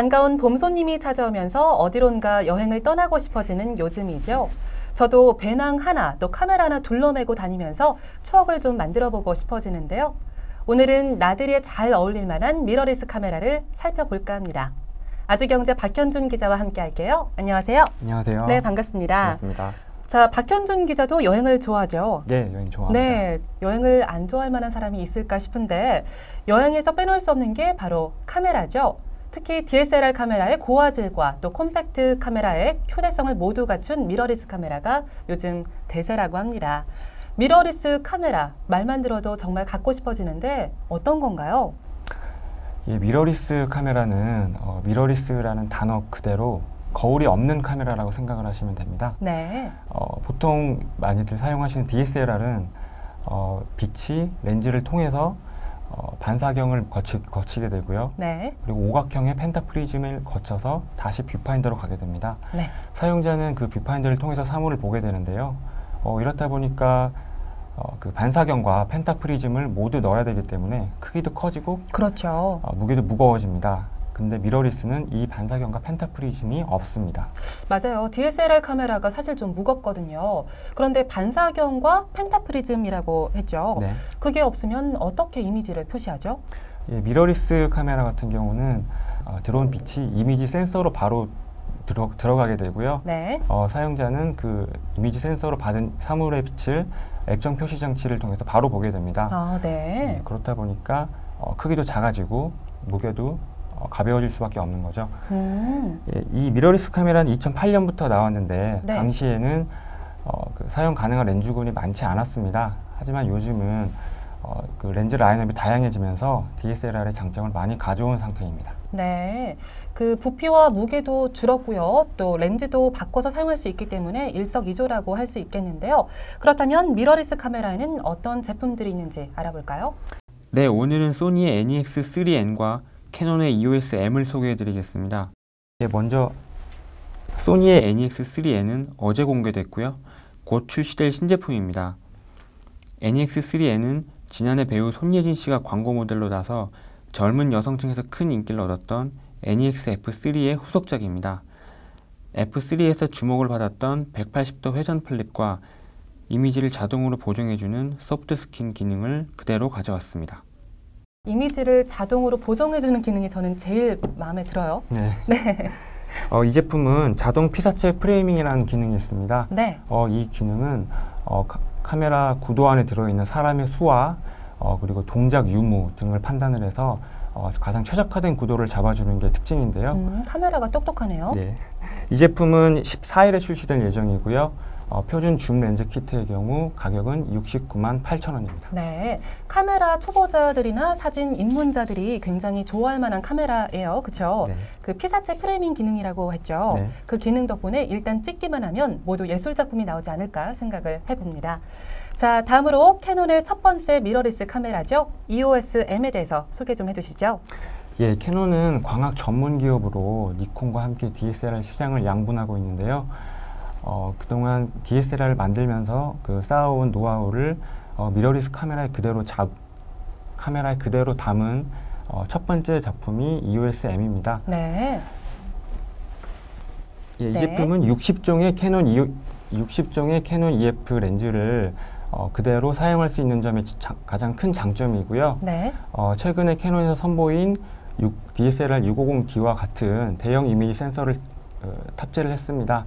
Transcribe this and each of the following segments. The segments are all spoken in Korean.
반가운 봄 손님이 찾아오면서 어디론가 여행을 떠나고 싶어지는 요즘이죠. 저도 배낭 하나 또 카메라 하나 둘러매고 다니면서 추억을 좀 만들어 보고 싶어지는데요. 오늘은 나들이에 잘 어울릴 만한 미러리스 카메라를 살펴볼까 합니다. 아주경제 박현준 기자와 함께 할게요. 안녕하세요. 안녕하세요. 네, 반갑습니다. 반갑습니다. 자, 박현준 기자도 여행을 좋아하죠? 네, 여행 좋아합니다. 네, 여행을 안 좋아할 만한 사람이 있을까 싶은데 여행에서 빼놓을 수 없는 게 바로 카메라죠. 특히 DSLR 카메라의 고화질과 또 콤팩트 카메라의 휴대성을 모두 갖춘 미러리스 카메라가 요즘 대세라고 합니다. 미러리스 카메라 말만 들어도 정말 갖고 싶어지는데 어떤 건가요? 이 미러리스 카메라는 어, 미러리스라는 단어 그대로 거울이 없는 카메라라고 생각을 하시면 됩니다. 네. 어, 보통 많이들 사용하시는 DSLR은 어, 빛이 렌즈를 통해서 어, 반사경을 거치, 거치 게 되고요. 네. 그리고 오각형의 펜타프리즘을 거쳐서 다시 뷰파인더로 가게 됩니다. 네. 사용자는 그 뷰파인더를 통해서 사물을 보게 되는데요. 어, 이렇다 보니까 어, 그 반사경과 펜타프리즘을 모두 넣어야 되기 때문에 크기도 커지고 그렇죠. 어, 무게도 무거워집니다. 근데 미러리스는 이 반사경과 펜타프리즘이 없습니다. 맞아요. DSLR 카메라가 사실 좀 무겁거든요. 그런데 반사경과 펜타프리즘이라고 했죠. 네. 그게 없으면 어떻게 이미지를 표시하죠? 예, 미러리스 카메라 같은 경우는 어, 들어온 빛이 이미지 센서로 바로 들어, 들어가게 되고요. 네. 어, 사용자는 그 이미지 센서로 받은 사물의 빛을 액정 표시 장치를 통해서 바로 보게 됩니다. 아, 네. 네, 그렇다 보니까 어, 크기도 작아지고 무게도 어, 가벼워질 수밖에 없는 거죠. 음. 예, 이 미러리스 카메라는 2008년부터 나왔는데 네. 당시에는 어, 그 사용 가능한 렌즈군이 많지 않았습니다. 하지만 요즘은 어, 그 렌즈 라인업이 다양해지면서 DSLR의 장점을 많이 가져온 상태입니다. 네. 그 부피와 무게도 줄었고요. 또 렌즈도 바꿔서 사용할 수 있기 때문에 일석이조라고 할 수 있겠는데요. 그렇다면 미러리스 카메라에는 어떤 제품들이 있는지 알아볼까요? 네, 오늘은 소니의 NEX3N과 캐논의 EOS-M을 소개해드리겠습니다. 예, 먼저 소니의 NEX3N은 어제 공개됐고요. 곧 출시될 신제품입니다. NEX3N은 지난해 배우 손예진 씨가 광고 모델로 나서 젊은 여성층에서 큰 인기를 얻었던 NEX F3의 후속작입니다. F3에서 주목을 받았던 180도 회전 플립과 이미지를 자동으로 보정해주는 소프트 스킨 기능을 그대로 가져왔습니다. 이미지를 자동으로 보정해주는 기능이 저는 제일 마음에 들어요. 네. 어, 이 제품은 자동 피사체 프레이밍이라는 기능이 있습니다. 네. 어, 이 기능은 어, 카, 카메라 구도 안에 들어있는 사람의 수와 어, 그리고 동작 유무 등을 판단을 해서 어, 가장 최적화된 구도를 잡아주는 게 특징인데요. 음, 카메라가 똑똑하네요. 네. 이 제품은 14일에 출시될 예정이고요. 어, 표준 줌 렌즈 키트의 경우 가격은 69만 8천 원입니다. 네, 카메라 초보자들이나 사진 입문자들이 굉장히 좋아할 만한 카메라예요. 그렇죠? 네. 그 피사체 프레이밍 기능이라고 했죠. 네. 그 기능 덕분에 일단 찍기만 하면 모두 예술 작품이 나오지 않을까 생각을 해봅니다. 자, 다음으로 캐논의 첫 번째 미러리스 카메라죠. EOS-M에 대해서 소개 좀 해주시죠. 예, 캐논은 광학 전문 기업으로 니콘과 함께 DSLR 시장을 양분하고 있는데요. 어, 그동안 DSLR을 만들면서 그 쌓아온 노하우를 어, 미러리스 카메라에 그대로 잡, 카메라에 그대로 담은 어, 첫 번째 작품이 EOS-M입니다. 네. 예, 이 네. 제품은 60종의 캐논 E 60종의 캐논 EF 렌즈를 어, 그대로 사용할 수 있는 점이 자- 가장 큰 장점이고요. 네. 어, 최근에 캐논에서 선보인 6, DSLR 650D와 같은 대형 이미지 센서를 어, 탑재를 했습니다.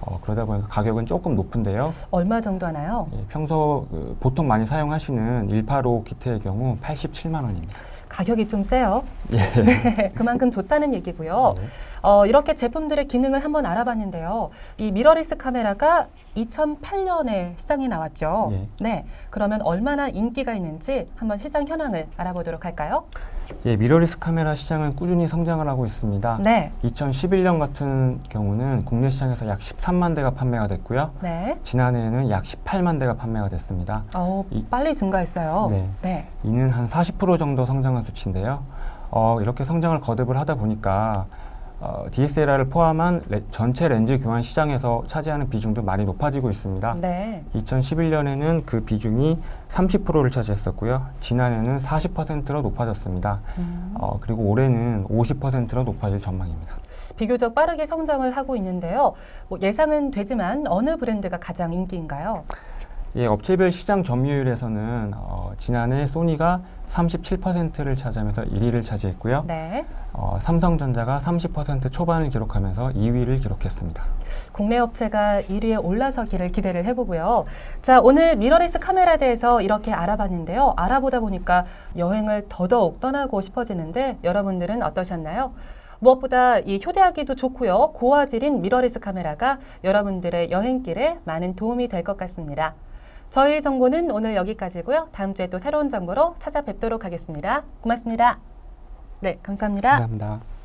어, 그러다 보니까 가격은 조금 높은데요. 얼마 정도 하나요? 예, 평소 그, 보통 많이 사용하시는 185 키트의 경우 87만 원입니다. 가격이 좀 세요. 예. 네, 그만큼 좋다는 얘기고요. 네. 어, 이렇게 제품들의 기능을 한번 알아봤는데요. 이 미러리스 카메라가 2008년에 시장에 나왔죠. 네. 그러면 얼마나 인기가 있는지 한번 시장 현황을 알아보도록 할까요? 예, 미러리스 카메라 시장은 꾸준히 성장을 하고 있습니다. 네. 2011년 같은 경우는 국내 시장에서 약 13만 대가 판매가 됐고요. 네. 지난해에는 약 18만 대가 판매가 됐습니다. 어, 이- 빨리 증가했어요. 네. 네. 이는 한 40% 정도 성장한 수치인데요. 어, 이렇게 성장을 거듭을 하다 보니까 어, DSLR을 포함한 레- 전체 렌즈 교환 시장에서 차지하는 비중도 많이 높아지고 있습니다. 네. 2011년에는 그 비중이 30%를 차지했었고요. 지난해는 40%로 높아졌습니다. 음. 어, 그리고 올해는 50%로 높아질 전망입니다. 비교적 빠르게 성장을 하고 있는데요. 뭐 예상은 되지만 어느 브랜드가 가장 인기인가요? 예, 업체별 시장 점유율에서는 어, 지난해 소니가 37%를 차지하면서 1위를 차지했고요. 네. 어, 삼성전자가 30% 초반을 기록하면서 2위를 기록했습니다. 국내 업체가 1위에 올라서기를 기대를 해보고요. 자, 오늘 미러리스 카메라에 대해서 이렇게 알아봤는데요. 알아보다 보니까 여행을 더더욱 떠나고 싶어지는데 여러분들은 어떠셨나요? 무엇보다 이 휴대하기도 좋고요. 고화질인 미러리스 카메라가 여러분들의 여행길에 많은 도움이 될 것 같습니다. 저희 정보는 오늘 여기까지고요. 다음 주에 또 새로운 정보로 찾아뵙도록 하겠습니다. 고맙습니다. 네, 감사합니다. 감사합니다.